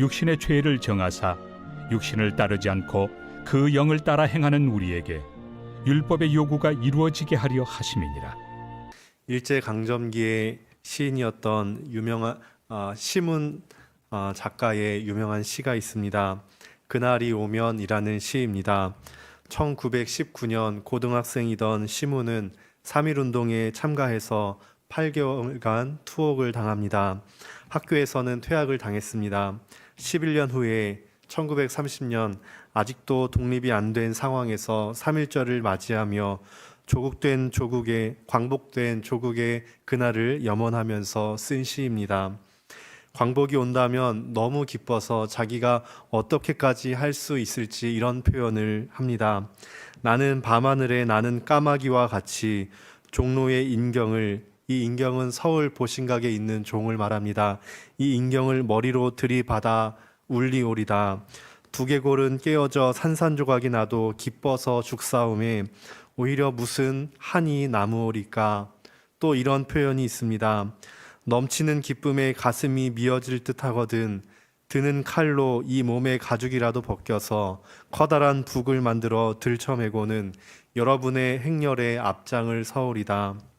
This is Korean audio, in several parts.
육신의 죄를 정하사 육신을 따르지 않고 그 영을 따라 행하는 우리에게 율법의 요구가 이루어지게 하려 하심이니라. 일제 강점기의 시인이었던 유명한 아, 시문 아, 작가의 유명한 시가 있습니다. 그날이 오면이라는 시입니다. 1919년 고등학생이던 시문은 3.1 운동에 참가해서 8개월간 투옥을 당합니다. 학교에서는 퇴학을 당했습니다. 11년 후에 1930년 아직도 독립이 안 된 상황에서 3.1절을 맞이하며 조국된 조국의 광복된 조국의 그날을 염원하면서 쓴 시입니다. 광복이 온다면 너무 기뻐서 자기가 어떻게까지 할 수 있을지 이런 표현을 합니다. 나는 밤하늘에 나는 까마귀와 같이 종로의 인경을 이 인경은 서울 보신각에 있는 종을 말합니다. 이 인경을 머리로 들이받아 울리오리다. 두개골은 깨어져 산산조각이 나도 기뻐서 죽사움에 오히려 무슨 한이 남으오리까 또 이런 표현이 있습니다. 넘치는 기쁨에 가슴이 미어질 듯 하거든 드는 칼로 이 몸의 가죽이라도 벗겨서 커다란 북을 만들어 들쳐매고는 여러분의 행렬에 앞장을 서오리다.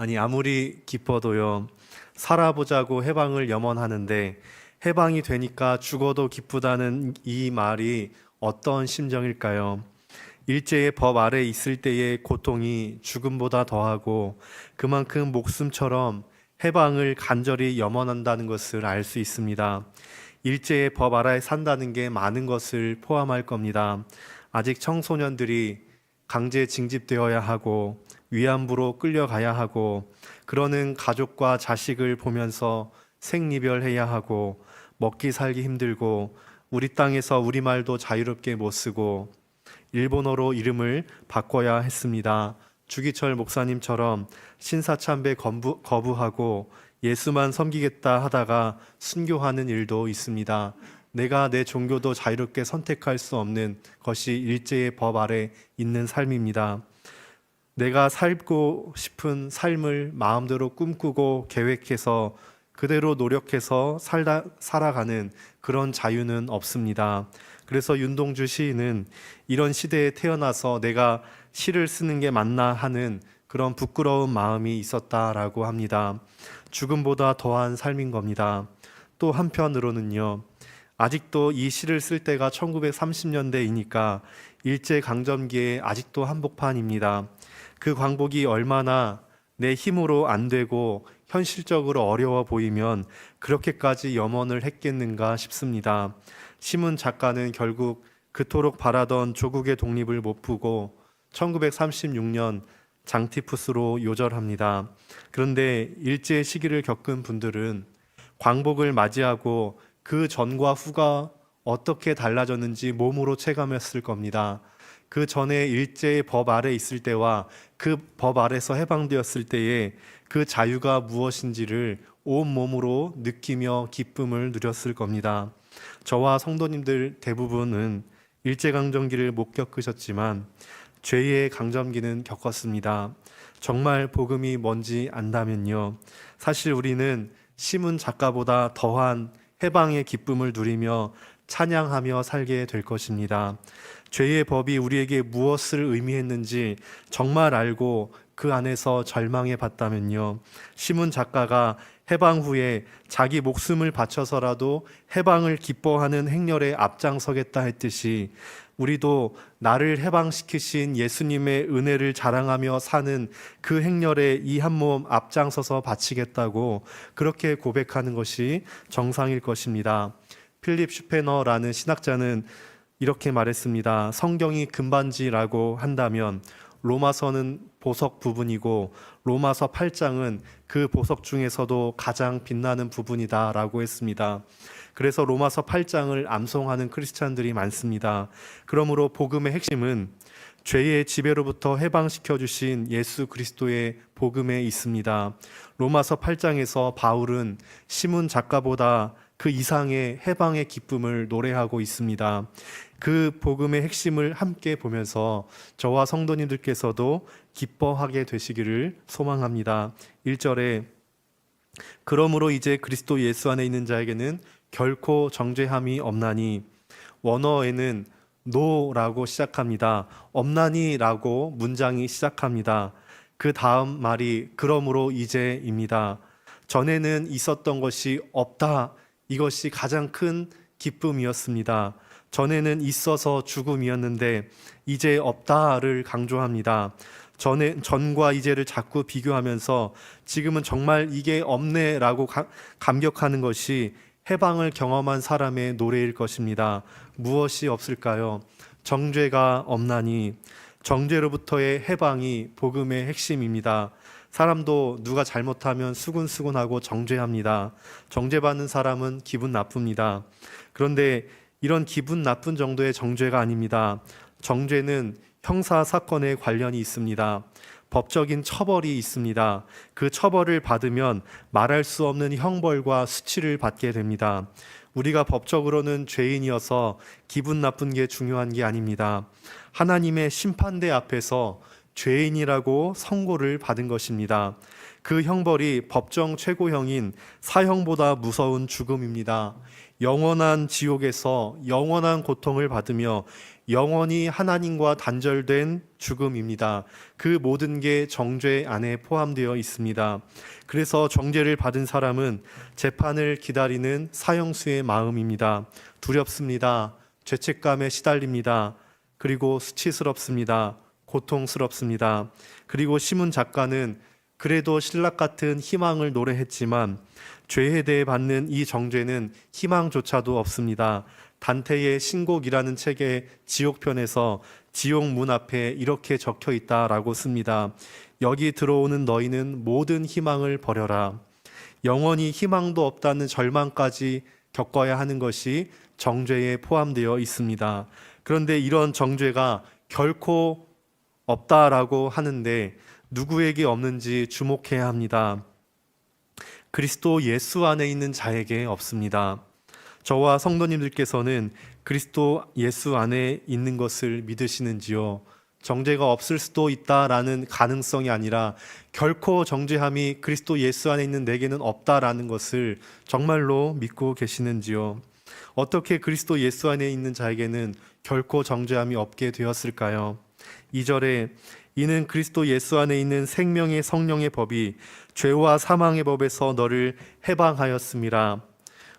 아니 아무리 기뻐도요 살아보자고 해방을 염원하는데 해방이 되니까 죽어도 기쁘다는 이 말이 어떤 심정일까요? 일제의 법 아래 있을 때의 고통이 죽음보다 더하고 그만큼 목숨처럼 해방을 간절히 염원한다는 것을 알 수 있습니다. 일제의 법 아래 산다는 게 많은 것을 포함할 겁니다. 아직 청소년들이 강제 징집되어야 하고 위안부로 끌려가야 하고 그러는 가족과 자식을 보면서 생리별해야 하고 먹기 살기 힘들고 우리 땅에서 우리 말도 자유롭게 못 쓰고 일본어로 이름을 바꿔야 했습니다. 주기철 목사님처럼 신사참배 거부, 거부하고 예수만 섬기겠다 하다가 순교하는 일도 있습니다. 내가 내 종교도 자유롭게 선택할 수 없는 것이 일제의 법 아래 있는 삶입니다. 내가 살고 싶은 삶을 마음대로 꿈꾸고 계획해서 그대로 노력해서 살다, 살아가는 그런 자유는 없습니다. 그래서 윤동주 시인은 이런 시대에 태어나서 내가 시를 쓰는 게 맞나 하는 그런 부끄러운 마음이 있었다라고 합니다. 죽음보다 더한 삶인 겁니다. 또 한편으로는요, 아직도 이 시를 쓸 때가 1930년대이니까 일제 강점기에 아직도 한복판입니다. 그 광복이 얼마나 내 힘으로 안 되고 현실적으로 어려워 보이면 그렇게까지 염원을 했겠는가 싶습니다. 시문 작가는 결국 그토록 바라던 조국의 독립을 못 푸고 1936년 장티푸스로 요절합니다. 그런데 일제 시기를 겪은 분들은 광복을 맞이하고 그 전과 후가 어떻게 달라졌는지 몸으로 체감했을 겁니다. 그 전에 일제의 법 아래 있을 때와 그 법 아래서 해방되었을 때의 그 자유가 무엇인지를 온 몸으로 느끼며 기쁨을 누렸을 겁니다. 저와 성도님들 대부분은 일제강점기를 못 겪으셨지만 죄의 강점기는 겪었습니다. 정말 복음이 뭔지 안다면요. 사실 우리는 시문 작가보다 더한 해방의 기쁨을 누리며 찬양하며 살게 될 것입니다. 죄의 법이 우리에게 무엇을 의미했는지 정말 알고 그 안에서 절망해 봤다면요. 시문 작가가 해방 후에 자기 목숨을 바쳐서라도 해방을 기뻐하는 행렬에 앞장서겠다 했듯이 우리도 나를 해방시키신 예수님의 은혜를 자랑하며 사는 그 행렬에 이 한 몸 앞장서서 바치겠다고 그렇게 고백하는 것이 정상일 것입니다. 필립 슈페너라는 신학자는 이렇게 말했습니다. 성경이 금반지라고 한다면 로마서는 보석 부분이고 로마서 8장은 그 보석 중에서도 가장 빛나는 부분이다라고 했습니다. 그래서 로마서 8장을 암송하는 크리스찬들이 많습니다. 그러므로 복음의 핵심은 죄의 지배로부터 해방시켜 주신 예수 그리스도의 복음에 있습니다. 로마서 8장에서 바울은 시문 작가보다 그 이상의 해방의 기쁨을 노래하고 있습니다. 그 복음의 핵심을 함께 보면서 저와 성도님들께서도 기뻐하게 되시기를 소망합니다. 1절에 그러므로 이제 그리스도 예수 안에 있는 자에게는 결코 정죄함이 없나니 원어에는 노라고 시작합니다. 없나니라고 문장이 시작합니다. 그 다음 말이 그러므로 이제입니다. 전에는 있었던 것이 없다. 이것이 가장 큰 기쁨이었습니다. 전에는 있어서 죽음이었는데 이제 없다를 강조합니다. 전에 전과 이제를 자꾸 비교하면서 지금은 정말 이게 없네라고 가- 감격하는 것이 해방을 경험한 사람의 노래일 것입니다. 무엇이 없을까요? 정죄가 없나니 정죄로부터의 해방이 복음의 핵심입니다. 사람도 누가 잘못하면 수군수군하고 정죄합니다. 정죄받는 사람은 기분 나쁩니다. 그런데 이런 기분 나쁜 정도의 정죄가 아닙니다. 정죄는 형사 사건에 관련이 있습니다. 법적인 처벌이 있습니다. 그 처벌을 받으면 말할 수 없는 형벌과 수치를 받게 됩니다. 우리가 법적으로는 죄인이어서 기분 나쁜 게 중요한 게 아닙니다. 하나님의 심판대 앞에서 죄인이라고 선고를 받은 것입니다. 그 형벌이 법정 최고형인 사형보다 무서운 죽음입니다. 영원한 지옥에서 영원한 고통을 받으며 영원히 하나님과 단절된 죽음입니다. 그 모든 게 정죄 안에 포함되어 있습니다. 그래서 정죄를 받은 사람은 재판을 기다리는 사형수의 마음입니다. 두렵습니다. 죄책감에 시달립니다. 그리고 수치스럽습니다. 고통스럽습니다. 그리고 시문 작가는 그래도 신락 같은 희망을 노래했지만 죄에 대해 받는 이 정죄는 희망조차도 없습니다. 단테의 신곡이라는 책의 지옥편에서 지옥 문 앞에 이렇게 적혀 있다라고 씁니다. 여기 들어오는 너희는 모든 희망을 버려라. 영원히 희망도 없다는 절망까지 겪어야 하는 것이 정죄에 포함되어 있습니다. 그런데 이런 정죄가 결코 없다라고 하는데 누구에게 없는지 주목해야 합니다. 그리스도 예수 안에 있는 자에게 없습니다. 저와 성도님들께서는 그리스도 예수 안에 있는 것을 믿으시는지요? 정죄가 없을 수도 있다라는 가능성이 아니라 결코 정죄함이 그리스도 예수 안에 있는 내게는 없다라는 것을 정말로 믿고 계시는지요? 어떻게 그리스도 예수 안에 있는 자에게는 결코 정죄함이 없게 되었을까요? 2절에 이는 그리스도 예수 안에 있는 생명의 성령의 법이 죄와 사망의 법에서 너를 해방하였습니다.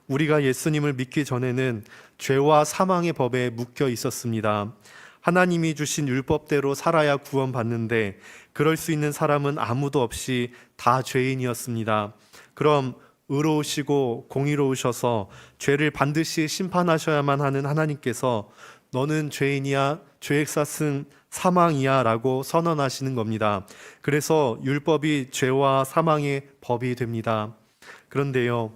우리가 예수님을 믿기 전에는 죄와 사망의 법에 묶여 있었습니다. 하나님이 주신 율법대로 살아야 구원받는데 그럴 수 있는 사람은 아무도 없이 다 죄인이었습니다. 그럼 의로우시고 공의로우셔서 죄를 반드시 심판하셔야만 하는 하나님께서 너는 죄인이야 죄액 쌌은 사망이야라고 선언하시는 겁니다. 그래서 율법이 죄와 사망의 법이 됩니다. 그런데요.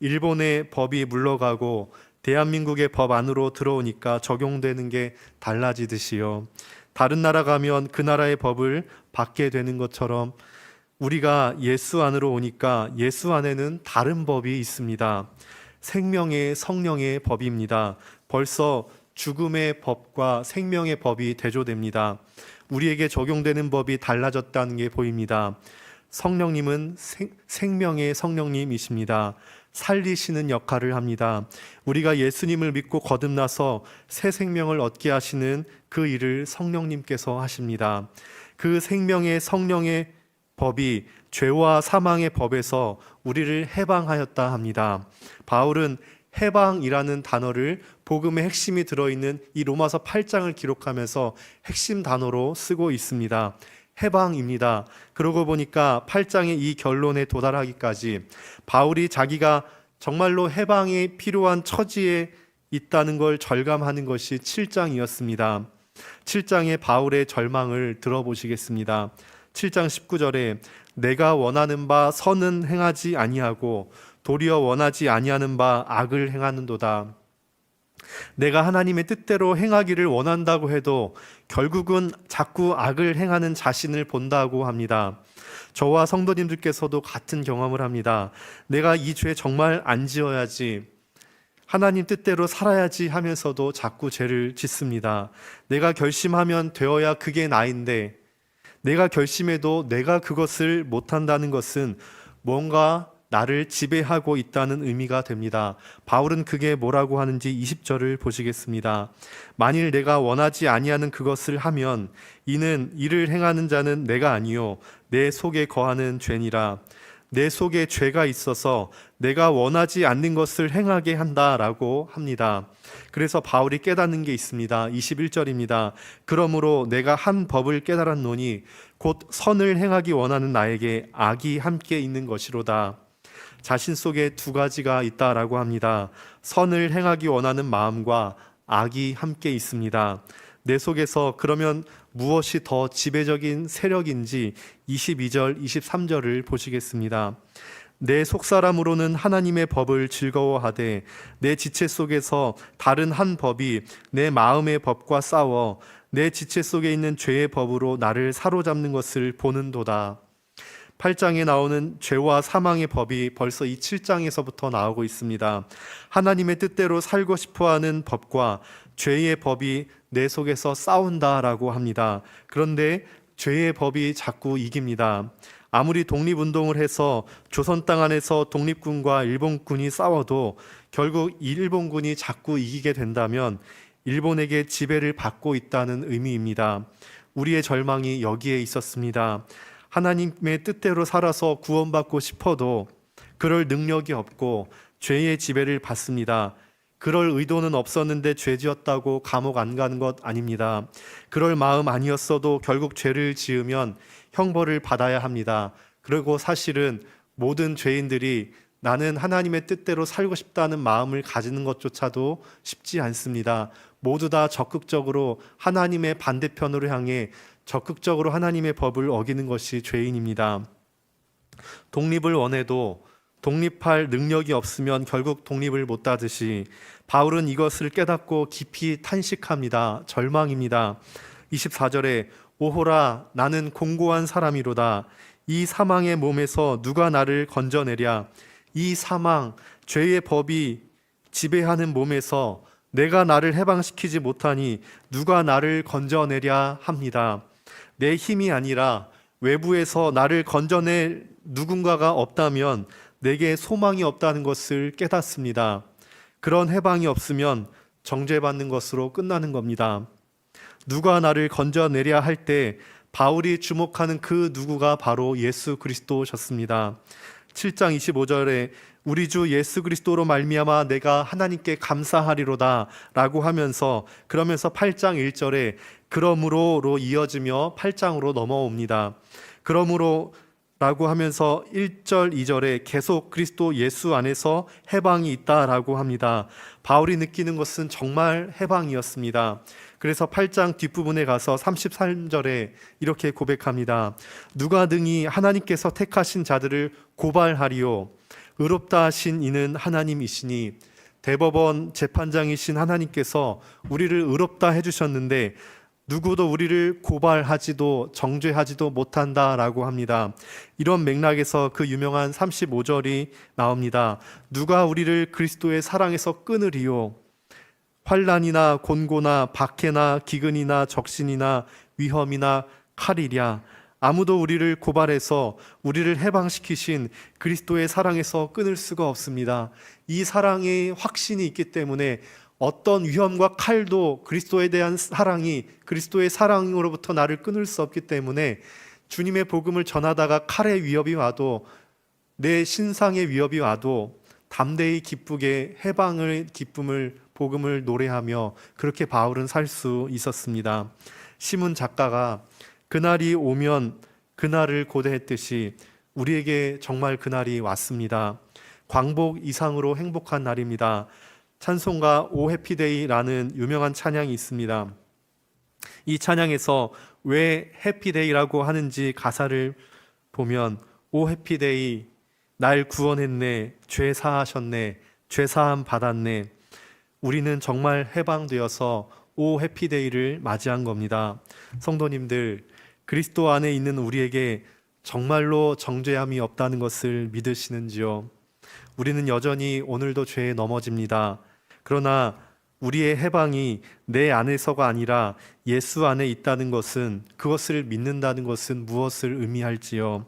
일본의 법이 물러가고 대한민국의 법 안으로 들어오니까 적용되는 게 달라지듯이요. 다른 나라 가면 그 나라의 법을 받게 되는 것처럼 우리가 예수 안으로 오니까 예수 안에는 다른 법이 있습니다. 생명의 성령의 법입니다. 벌써 죽음의 법과 생명의 법이 대조됩니다. 우리에게 적용되는 법이 달라졌다는 게 보입니다. 성령님은 생, 생명의 성령님이십니다. 살리시는 역할을 합니다. 우리가 예수님을 믿고 거듭나서 새 생명을 얻게 하시는 그 일을 성령님께서 하십니다. 그 생명의 성령의 법이 죄와 사망의 법에서 우리를 해방하였다 합니다. 바울은 해방이라는 단어를 복음의 핵심이 들어있는 이 로마서 8장을 기록하면서 핵심 단어로 쓰고 있습니다. 해방입니다. 그러고 보니까 8장의 이 결론에 도달하기까지 바울이 자기가 정말로 해방이 필요한 처지에 있다는 걸 절감하는 것이 7장이었습니다. 7장의 바울의 절망을 들어보시겠습니다. 7장 19절에 내가 원하는 바 선은 행하지 아니하고 도리어 원하지 아니하는 바 악을 행하는도다. 내가 하나님의 뜻대로 행하기를 원한다고 해도 결국은 자꾸 악을 행하는 자신을 본다고 합니다. 저와 성도님들께서도 같은 경험을 합니다. 내가 이 죄 정말 안 지어야지. 하나님 뜻대로 살아야지 하면서도 자꾸 죄를 짓습니다. 내가 결심하면 되어야 그게 나인데 내가 결심해도 내가 그것을 못한다는 것은 뭔가 나를 지배하고 있다는 의미가 됩니다. 바울은 그게 뭐라고 하는지 20절을 보시겠습니다. 만일 내가 원하지 아니하는 그것을 하면 이는 이를 행하는 자는 내가 아니요 내 속에 거하는 죄니라. 내 속에 죄가 있어서 내가 원하지 않는 것을 행하게 한다라고 합니다. 그래서 바울이 깨닫는 게 있습니다. 21절입니다. 그러므로 내가 한 법을 깨달았노니 곧 선을 행하기 원하는 나에게 악이 함께 있는 것이로다. 자신 속에 두 가지가 있다라고 합니다. 선을 행하기 원하는 마음과 악이 함께 있습니다. 내 속에서 그러면 무엇이 더 지배적인 세력인지 22절, 23절을 보시겠습니다. 내 속사람으로는 하나님의 법을 즐거워하되 내 지체 속에서 다른 한 법이 내 마음의 법과 싸워 내 지체 속에 있는 죄의 법으로 나를 사로잡는 것을 보는도다. 8장에 나오는 죄와 사망의 법이 벌써 이 7장에서부터 나오고 있습니다. 하나님의 뜻대로 살고 싶어 하는 법과 죄의 법이 내 속에서 싸운다라고 합니다. 그런데 죄의 법이 자꾸 이깁니다. 아무리 독립운동을 해서 조선 땅 안에서 독립군과 일본군이 싸워도 결국 일본군이 자꾸 이기게 된다면 일본에게 지배를 받고 있다는 의미입니다. 우리의 절망이 여기에 있었습니다. 하나님의 뜻대로 살아서 구원받고 싶어도 그럴 능력이 없고 죄의 지배를 받습니다. 그럴 의도는 없었는데 죄 지었다고 감옥 안 가는 것 아닙니다. 그럴 마음 아니었어도 결국 죄를 지으면 형벌을 받아야 합니다. 그리고 사실은 모든 죄인들이 나는 하나님의 뜻대로 살고 싶다는 마음을 가지는 것조차도 쉽지 않습니다. 모두 다 적극적으로 하나님의 반대편으로 향해 적극적으로 하나님의 법을 어기는 것이 죄인입니다. 독립을 원해도 독립할 능력이 없으면 결국 독립을 못 하듯이 바울은 이것을 깨닫고 깊이 탄식합니다. 절망입니다. 24절에 오호라 나는 공고한 사람이로다. 이 사망의 몸에서 누가 나를 건져내랴. 이 사망 죄의 법이 지배하는 몸에서 내가 나를 해방시키지 못하니 누가 나를 건져내랴 합니다. 내 힘이 아니라 외부에서 나를 건져낼 누군가가 없다면 내게 소망이 없다는 것을 깨닫습니다. 그런 해방이 없으면 정죄받는 것으로 끝나는 겁니다. 누가 나를 건져내랴 할 때 바울이 주목하는 그 누구가 바로 예수 그리스도셨습니다. 7장 25절에 우리 주 예수 그리스도로 말미암아 내가 하나님께 감사하리로다라고 하면서 그러면서 8장 1절에 그러므로로 이어지며 8장으로 넘어옵니다. 그러므로 라고 하면서 1절, 2절에 계속 그리스도 예수 안에서 해방이 있다라고 합니다. 바울이 느끼는 것은 정말 해방이었습니다. 그래서 8장 뒷부분에 가서 33절에 이렇게 고백합니다. 누가 등이 하나님께서 택하신 자들을 고발하리요. 의롭다 하신 이는 하나님이시니 대법원 재판장이신 하나님께서 우리를 의롭다 해주셨는데 누구도 우리를 고발하지도 정죄하지도 못한다라고 합니다. 이런 맥락에서 그 유명한 35절이 나옵니다. 누가 우리를 그리스도의 사랑에서 끊으리요? 환란이나 곤고나 박해나 기근이나 적신이나 위험이나 칼이랴 아무도 우리를 고발해서 우리를 해방시키신 그리스도의 사랑에서 끊을 수가 없습니다. 이 사랑의 확신이 있기 때문에 어떤 위험과 칼도 그리스도에 대한 사랑이 그리스도의 사랑으로부터 나를 끊을 수 없기 때문에 주님의 복음을 전하다가 칼의 위협이 와도 내 신상의 위협이 와도 담대히 기쁘게 해방을 기쁨을 복음을 노래하며 그렇게 바울은 살 수 있었습니다. 시문 작가가 그날이 오면 그날을 고대했듯이 우리에게 정말 그날이 왔습니다. 광복 이상으로 행복한 날입니다. 찬송가 오 해피데이라는 유명한 찬양이 있습니다. 이 찬양에서 왜 해피데이라고 하는지 가사를 보면 오 해피데이 날 구원했네 죄 사하셨네 죄 사함 받았네 우리는 정말 해방되어서 오 해피데이를 맞이한 겁니다. 성도님들 그리스도 안에 있는 우리에게 정말로 정죄함이 없다는 것을 믿으시는지요? 우리는 여전히 오늘도 죄에 넘어집니다. 그러나 우리의 해방이 내 안에서가 아니라 예수 안에 있다는 것은 그것을 믿는다는 것은 무엇을 의미할지요?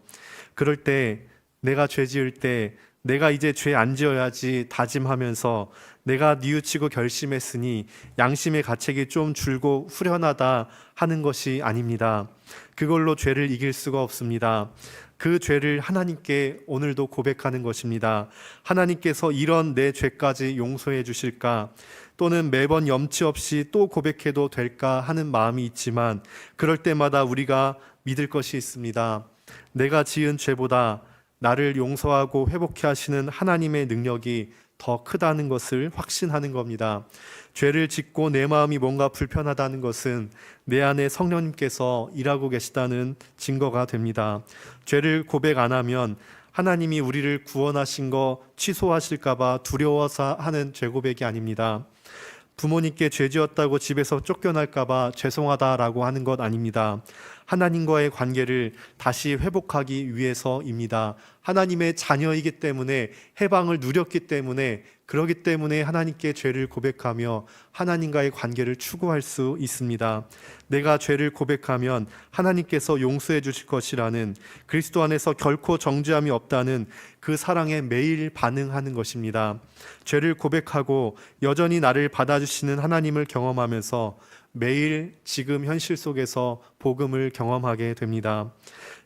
그럴 때 내가 죄 지을 때 내가 이제 죄 안 지어야지 다짐하면서 내가 뉘우치고 결심했으니 양심의 가책이 좀 줄고 후련하다 하는 것이 아닙니다. 그걸로 죄를 이길 수가 없습니다. 그 죄를 하나님께 오늘도 고백하는 것입니다. 하나님께서 이런 내 죄까지 용서해 주실까? 또는 매번 염치 없이 또 고백해도 될까 하는 마음이 있지만 그럴 때마다 우리가 믿을 것이 있습니다. 내가 지은 죄보다 나를 용서하고 회복해 하시는 하나님의 능력이 더 크다는 것을 확신하는 겁니다. 죄를 짓고 내 마음이 뭔가 불편하다는 것은 내 안에 성령님께서 일하고 계시다는 증거가 됩니다. 죄를 고백 안 하면 하나님이 우리를 구원하신 거 취소하실까봐 두려워서 하는 죄 고백이 아닙니다. 부모님께 죄 지었다고 집에서 쫓겨날까봐 죄송하다라고 하는 것 아닙니다. 하나님과의 관계를 다시 회복하기 위해서입니다. 하나님의 자녀이기 때문에 해방을 누렸기 때문에 그러기 때문에 하나님께 죄를 고백하며 하나님과의 관계를 추구할 수 있습니다. 내가 죄를 고백하면 하나님께서 용서해 주실 것이라는 그리스도 안에서 결코 정죄함이 없다는 그 사랑에 매일 반응하는 것입니다. 죄를 고백하고 여전히 나를 받아주시는 하나님을 경험하면서 매일 지금 현실 속에서 복음을 경험하게 됩니다.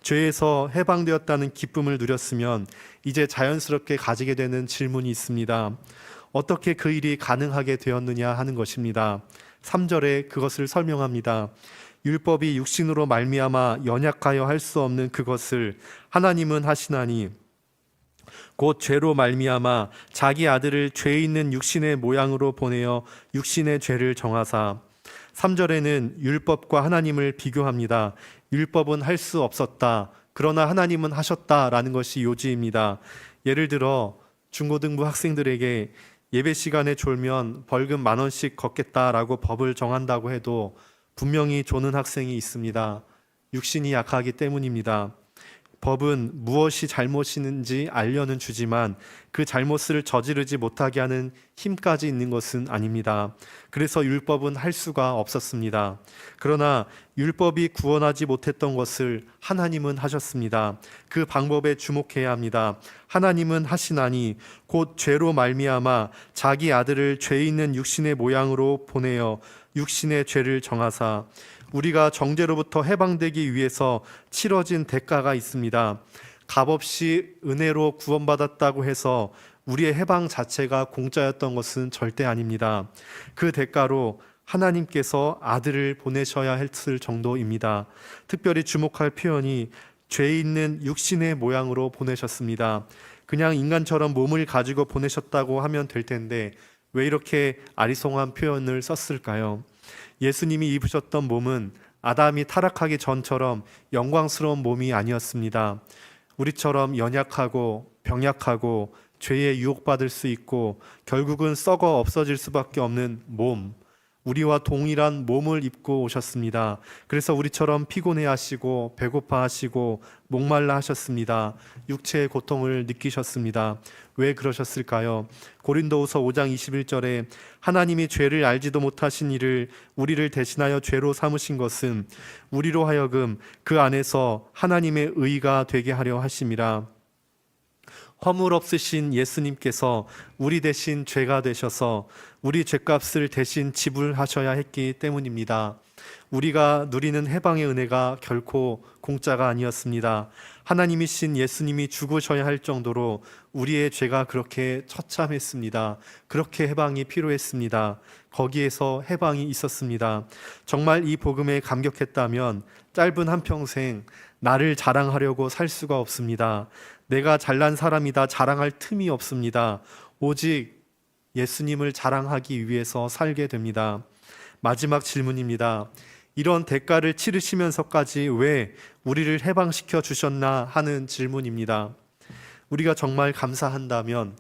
죄에서 해방되었다는 기쁨을 누렸으면 이제 자연스럽게 가지게 되는 질문이 있습니다. 어떻게 그 일이 가능하게 되었느냐 하는 것입니다. 3절에 그것을 설명합니다. 율법이 육신으로 말미암아 연약하여 할 수 없는 그것을 하나님은 하시나니 곧 죄로 말미암아 자기 아들을 죄 있는 육신의 모양으로 보내어 육신의 죄를 정하사 3절에는 율법과 하나님을 비교합니다. 율법은 할 수 없었다. 그러나 하나님은 하셨다라는 것이 요지입니다. 예를 들어 중고등부 학생들에게 예배 시간에 졸면 벌금 만 원씩 걷겠다라고 법을 정한다고 해도 분명히 조는 학생이 있습니다. 육신이 약하기 때문입니다. 법은 무엇이 잘못이는지 알려는 주지만 그 잘못을 저지르지 못하게 하는 힘까지 있는 것은 아닙니다. 그래서 율법은 할 수가 없었습니다. 그러나 율법이 구원하지 못했던 것을 하나님은 하셨습니다. 그 방법에 주목해야 합니다. 하나님은 하시나니 곧 죄로 말미암아 자기 아들을 죄 있는 육신의 모양으로 보내어 육신의 죄를 정하사 우리가 정죄로부터 해방되기 위해서 치러진 대가가 있습니다. 값없이 은혜로 구원받았다고 해서 우리의 해방 자체가 공짜였던 것은 절대 아닙니다. 그 대가로 하나님께서 아들을 보내셔야 했을 정도입니다. 특별히 주목할 표현이 죄 있는 육신의 모양으로 보내셨습니다. 그냥 인간처럼 몸을 가지고 보내셨다고 하면 될 텐데 왜 이렇게 아리송한 표현을 썼을까요? 예수님이 입으셨던 몸은 아담이 타락하기 전처럼 영광스러운 몸이 아니었습니다. 우리처럼 연약하고 병약하고 죄에 유혹받을 수 있고 결국은 썩어 없어질 수밖에 없는 몸, 우리와 동일한 몸을 입고 오셨습니다. 그래서 우리처럼 피곤해 하시고 배고파 하시고 목말라 하셨습니다. 육체의 고통을 느끼셨습니다. 왜 그러셨을까요? 고린도후서 5장 21절에 하나님이 죄를 알지도 못하신 이를 우리를 대신하여 죄로 삼으신 것은 우리로 하여금 그 안에서 하나님의 의가 되게 하려 하심이라. 허물 없으신 예수님께서 우리 대신 죄가 되셔서 우리 죄값을 대신 지불하셔야 했기 때문입니다. 우리가 누리는 해방의 은혜가 결코 공짜가 아니었습니다. 하나님이신 예수님이 죽으셔야 할 정도로 우리의 죄가 그렇게 처참했습니다. 그렇게 해방이 필요했습니다. 거기에서 해방이 있었습니다. 정말 이 복음에 감격했다면 짧은 한 평생 나를 자랑하려고 살 수가 없습니다. 내가 잘난 사람이다 자랑할 틈이 없습니다. 오직 예수님을 자랑하기 위해서 살게 됩니다. 마지막 질문입니다. 이런 대가를 치르시면서까지 왜 우리를 해방시켜 주셨나 하는 질문입니다. 우리가 정말 감사한다면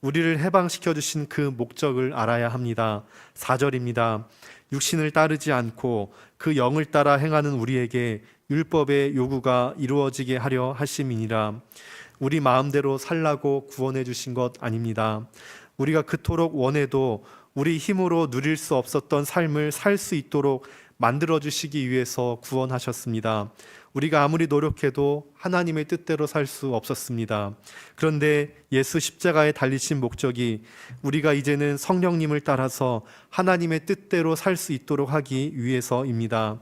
우리를 해방시켜 주신 그 목적을 알아야 합니다. 4절입니다. 육신을 따르지 않고 그 영을 따라 행하는 우리에게 율법의 요구가 이루어지게 하려 하심이니라. 우리 마음대로 살라고 구원해 주신 것 아닙니다. 우리가 그토록 원해도 우리 힘으로 누릴 수 없었던 삶을 살 수 있도록 만들어 주시기 위해서 구원하셨습니다. 우리가 아무리 노력해도 하나님의 뜻대로 살 수 없었습니다. 그런데 예수 십자가에 달리신 목적이 우리가 이제는 성령님을 따라서 하나님의 뜻대로 살 수 있도록 하기 위해서입니다.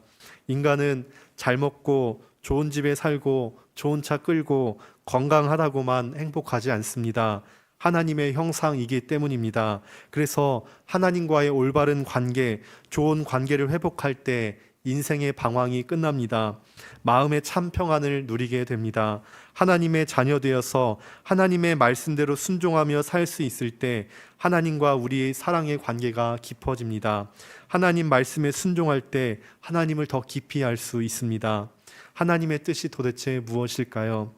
인간은 잘 먹고 좋은 집에 살고 좋은 차 끌고 건강하다고만 행복하지 않습니다. 하나님의 형상이기 때문입니다. 그래서 하나님과의 올바른 관계, 좋은 관계를 회복할 때 인생의 방황이 끝납니다. 마음의 참 평안을 누리게 됩니다. 하나님의 자녀 되어서 하나님의 말씀대로 순종하며 살 수 있을 때 하나님과 우리의 사랑의 관계가 깊어집니다. 하나님 말씀에 순종할 때 하나님을 더 깊이 알 수 있습니다. 하나님의 뜻이 도대체 무엇일까요?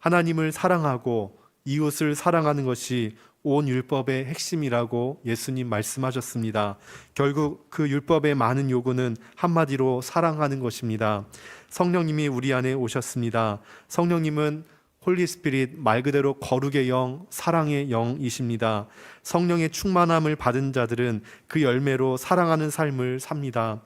하나님을 사랑하고 이웃을 사랑하는 것이 온 율법의 핵심이라고 예수님 말씀하셨습니다. 결국 그 율법의 많은 요구는 한마디로 사랑하는 것입니다. 성령님이 우리 안에 오셨습니다. 성령님은 홀리 스피릿 말 그대로 거룩의 영, 사랑의 영이십니다. 성령의 충만함을 받은 자들은 그 열매로 사랑하는 삶을 삽니다.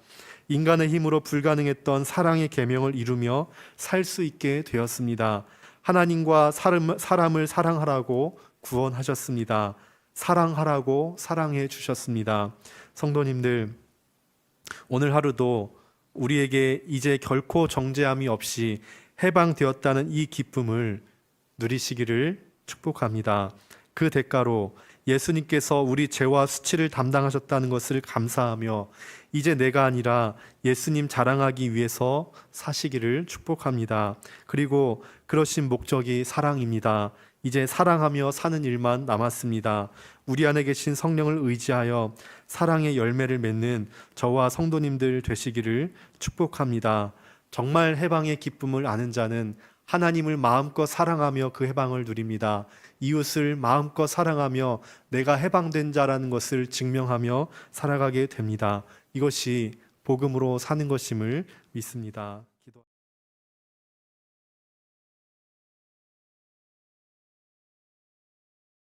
인간의 힘으로 불가능했던 사랑의 계명을 이루며 살 수 있게 되었습니다. 하나님과 사람, 사람을 사랑하라고 구원하셨습니다. 사랑하라고 사랑해 주셨습니다. 성도님들, 오늘 하루도 우리에게 이제 결코 정죄함이 없이 해방되었다는 이 기쁨을 누리시기를 축복합니다. 그 대가로 예수님께서 우리 죄와 수치를 담당하셨다는 것을 감사하며 이제 내가 아니라 예수님 자랑하기 위해서 사시기를 축복합니다. 그리고 그러신 목적이 사랑입니다. 이제 사랑하며 사는 일만 남았습니다. 우리 안에 계신 성령을 의지하여 사랑의 열매를 맺는 저와 성도님들 되시기를 축복합니다. 정말 해방의 기쁨을 아는 자는 하나님을 마음껏 사랑하며 그 해방을 누립니다. 이웃을 마음껏 사랑하며 내가 해방된 자라는 것을 증명하며 살아가게 됩니다. 이것이 복음으로 사는 것임을 믿습니다.